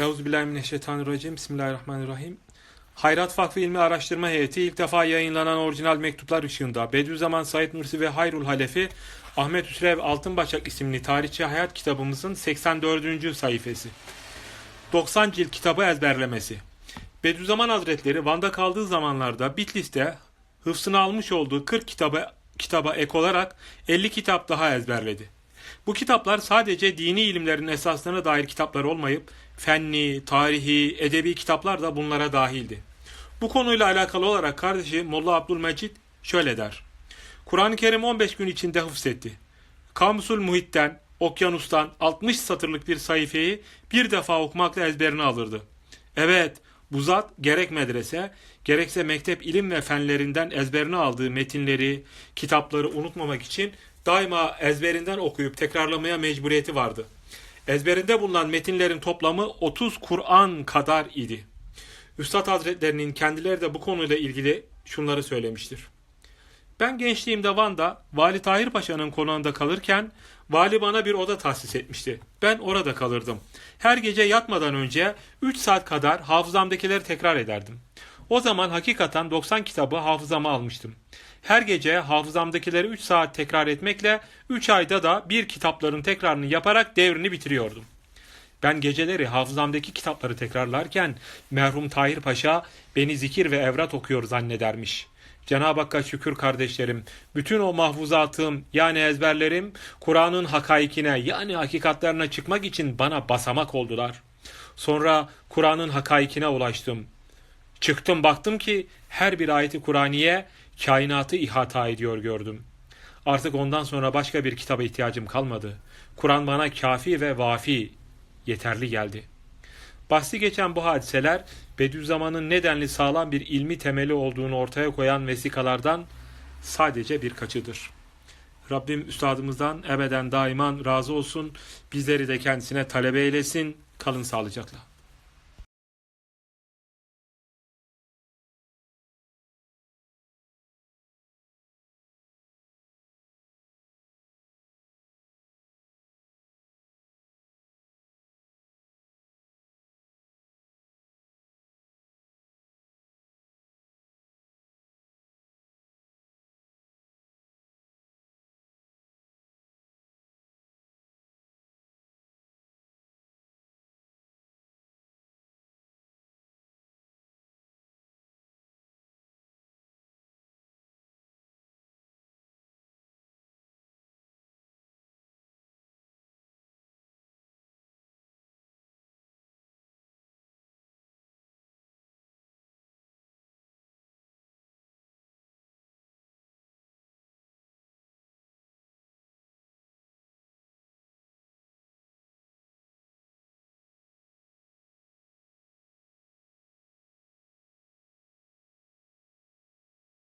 Euzubillahimineşşeytanirracim. Bismillahirrahmanirrahim. Hayrat Vakfı İlmi Araştırma Heyeti ilk defa yayınlanan orijinal mektuplar ışığında Bediüzzaman Said Nursi ve Hayrul Halefi Ahmet Hüsrev Altınbaşak isimli tarihçi hayat kitabımızın 84. sayfası. 90 cilt kitabı ezberlemesi. Bediüzzaman Hazretleri Van'da kaldığı zamanlarda Bitlis'te hıfzına almış olduğu 40 kitaba, kitaba ek olarak 50 kitap daha ezberledi. Bu kitaplar sadece dini ilimlerin esaslarına dair kitaplar olmayıp fenni, tarihi, edebi kitaplar da bunlara dahildi. Bu konuyla alakalı olarak kardeşi Molla Abdülmecid şöyle der. Kur'an-ı Kerim 15 gün içinde hıfzetti. Kamusul Muhit'ten, Okyanus'tan 60 satırlık bir sayfayı bir defa okumakla ezberine alırdı. Evet, bu zat gerek medrese, gerekse mektep ilim ve fenlerinden ezberine aldığı metinleri, kitapları unutmamak için daima ezberinden okuyup tekrarlamaya mecburiyeti vardı. Ezberinde bulunan metinlerin toplamı 30 Kur'an kadar idi. Üstad Hazretlerinin kendileri de bu konuyla ilgili şunları söylemiştir. Ben gençliğimde Van'da Vali Tahir Paşa'nın konağında kalırken vali bana bir oda tahsis etmişti. Ben orada kalırdım. Her gece yatmadan önce 3 saat kadar hafızamdakileri tekrar ederdim. O zaman hakikaten 90 kitabı hafızama almıştım. Her gece hafızamdakileri 3 saat tekrar etmekle 3 ayda da bir kitapların tekrarını yaparak devrini bitiriyordum. Ben geceleri hafızamdaki kitapları tekrarlarken merhum Tahir Paşa beni zikir ve evrat okuyor zannedermiş. Cenab-ı Hakk'a şükür kardeşlerim, bütün o mahfuzatım yani ezberlerim Kur'an'ın hakaikine yani hakikatlerine çıkmak için bana basamak oldular. Sonra Kur'an'ın hakaikine ulaştım. Çıktım baktım ki her bir ayeti Kur'aniye kainatı ihata ediyor gördüm. Artık ondan sonra başka bir kitaba ihtiyacım kalmadı. Kur'an bana kafi ve vafi, yeterli geldi. Bahsi geçen bu hadiseler Bediüzzaman'ın nedenli sağlam bir ilmi temeli olduğunu ortaya koyan vesikalardan sadece birkaçıdır. Rabbim üstadımızdan ebeden daiman razı olsun. Bizleri de kendisine talebe eylesin. Kalın sağlıcakla.